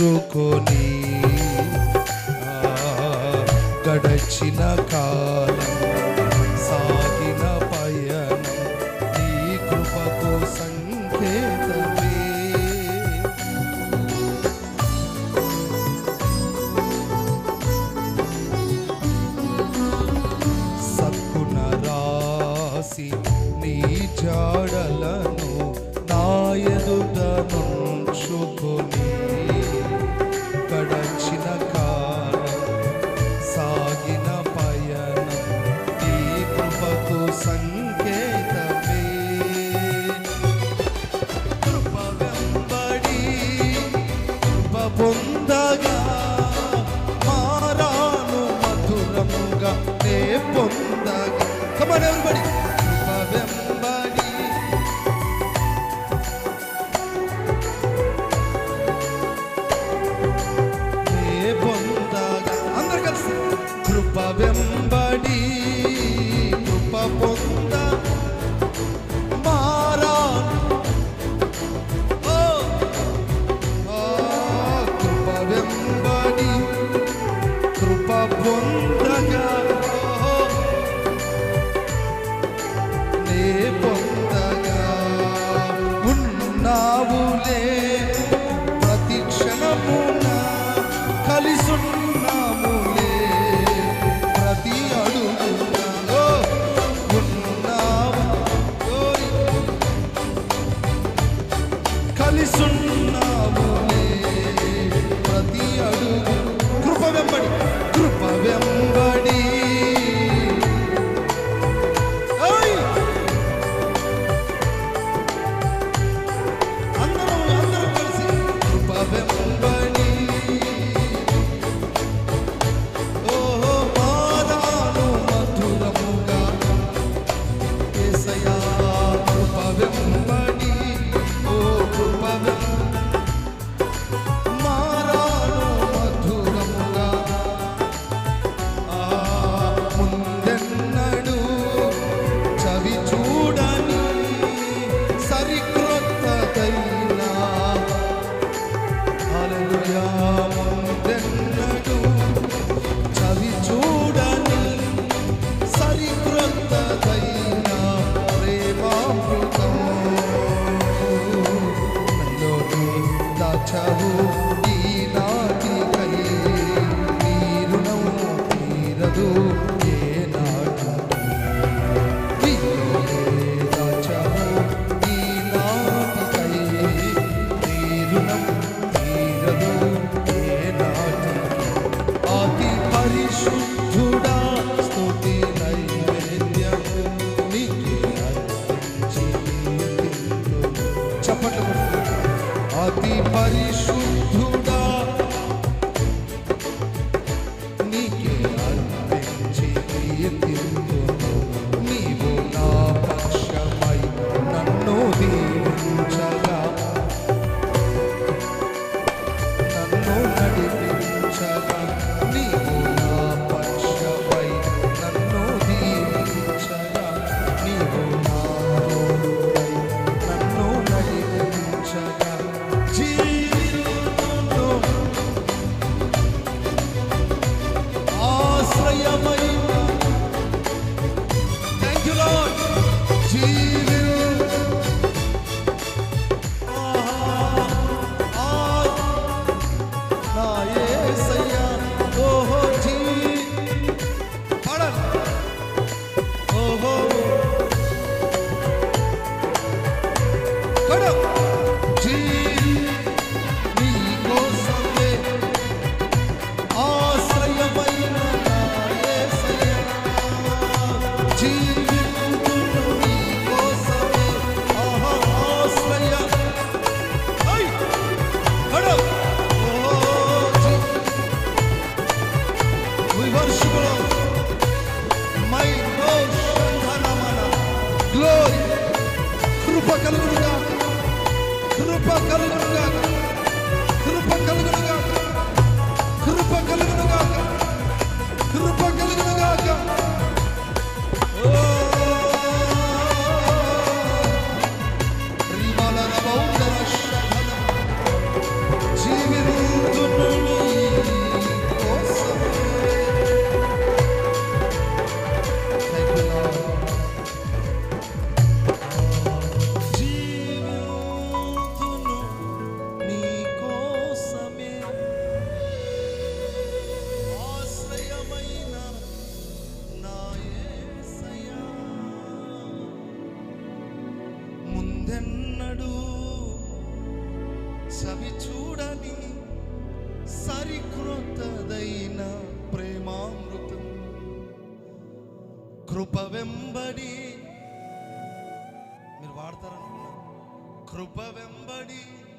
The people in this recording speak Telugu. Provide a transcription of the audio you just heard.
చుట్టుకొని గడచిన కాలం సాగిన పయనం నీ కృపకు సంకేతమే. సత్కున రాసి నీ జాడలను నా ఎదుట నుంచుకొని పొందగా మారాను మధురముగా నే పొందగా. కమాన్ ఎవరిబడి వెంబడి నే పొందగా. అందరు కలిసి. కృప వెంబడి ನಾವು వచ్చావు. ఈనాటి కై నీ రుణం తీరదు. పరిశుద్ధు পরিশুদ্ধ నీలోనే చవి చూడని సరికృతదైన ప్రేమామృతం. కృప వెంబడి మీరు వాడతారనుకున్నా కృప వెంబడి